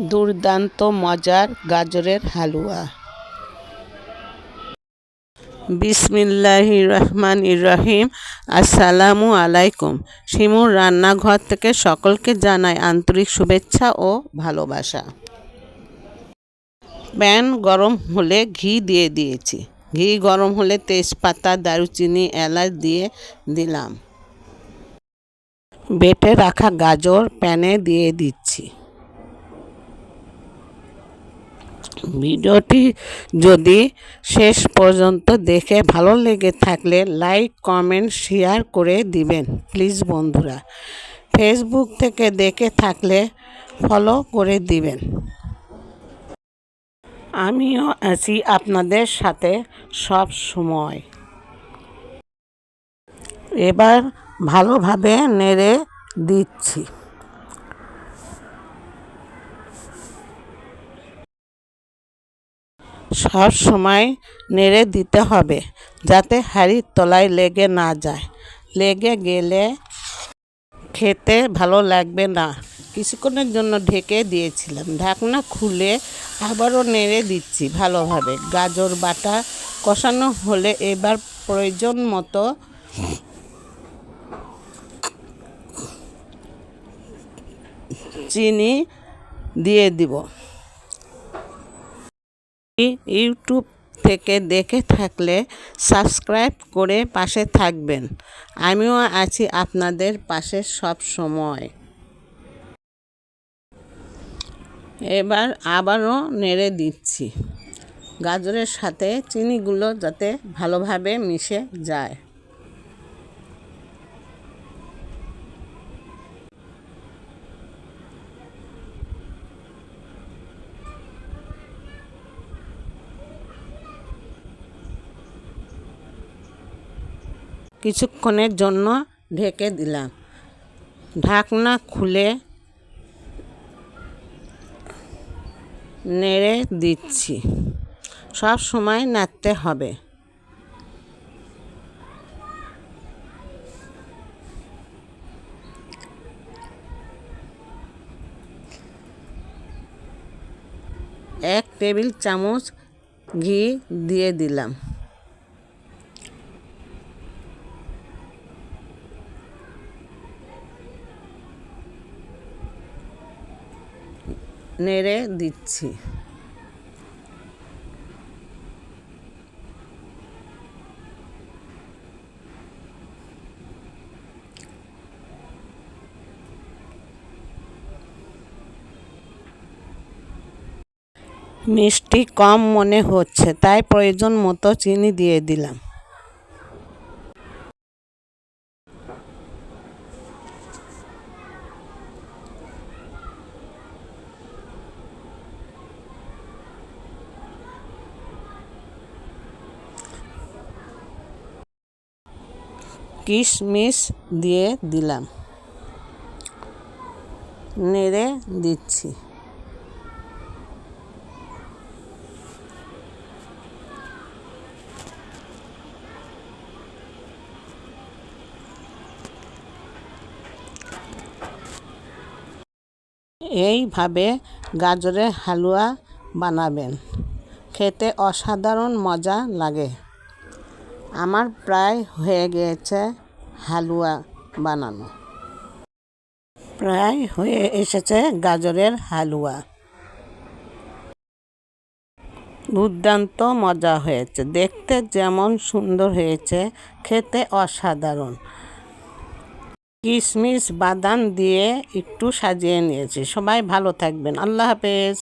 দুর্দান্ত মজার গাজরের হালুয়া। বিসমিল্লাহ রহমান রহিম আসসালামু আলাইকুম। শিমুর রান্নাঘর থেকে সকলকে জানাই আন্তরিক শুভেচ্ছা ও ভালোবাসা। প্যান গরম হলে ঘি দিয়ে দিয়েছি। ঘি গরম হলে তেজপাতা, দারুচিনি, এলাচ দিয়ে দিলাম। বেটে রাখা গাজর প্যানে দিয়ে দিচ্ছি। ভিডিওটি যদি শেষ পর্যন্ত দেখে ভালো লেগে থাকলে লাইক, কমেন্ট, শেয়ার করে দিবেন, প্লিজ বন্ধুরা। ফেসবুক থেকে দেখে থাকলে ফলো করে দিবেন। আমিও আছি আপনাদের সাথে সব সময়। এবার ভালোভাবে নেড়ে দিচ্ছি। সব সময় নেড়ে দিতে হবে, যাতে হাঁড়ির তলায় লেগে না যায়। লেগে গেলে খেতে ভালো লাগবে না। কিছুক্ষণের জন্য ঢেকে দিয়েছিলাম। ঢাকনা খুলে আবারও নেড়ে দিচ্ছি ভালোভাবে। গাজর বাটা কষানো হলে এবার প্রয়োজন মতো চিনি দিয়ে দিব। ইউটিউব থেকে দেখে থাকলে সাবস্ক্রাইব করে পাশে থাকবেন। আমিও আছি আপনাদের পাশে সব সময়। এবার আবারও নেড়ে দিচ্ছি। গাজরের সাথে চিনিগুলো যাতে ভালোভাবে মিশে যায়। কিছুক্ষণের জন্য ঢেকে দিলাম। ঢাকনা খুলে নেড়ে দিচ্ছি। সব সময় নাড়তে হবে। এক টেবিল চামচ ঘি দিয়ে দিলাম। নেড়ে দিচ্ছি। মিষ্টি কম মনে হচ্ছে তাই প্রয়োজন মতো চিনি দিয়ে দিলাম। কিশমিশ দিয়ে দিলাম। নেড়ে দিচ্ছি। এইভাবে গাজরের হালুয়া বানাবেন। খেতে অসাধারণ মজা লাগে। আমার প্রায় হয়ে গিয়েছে হালুয়া বানানো। প্রায় হয়ে এসেছে গাজরের হালুয়া। দুর্দান্ত মজা হয়েছে। দেখতে যেমন সুন্দর হয়েছে, খেতে অসাধারণ। কিশমিশ বাদাম দিয়ে একটু সাজিয়ে নিয়েছি। সবাই ভালো থাকবেন। আল্লাহ হাফেজ।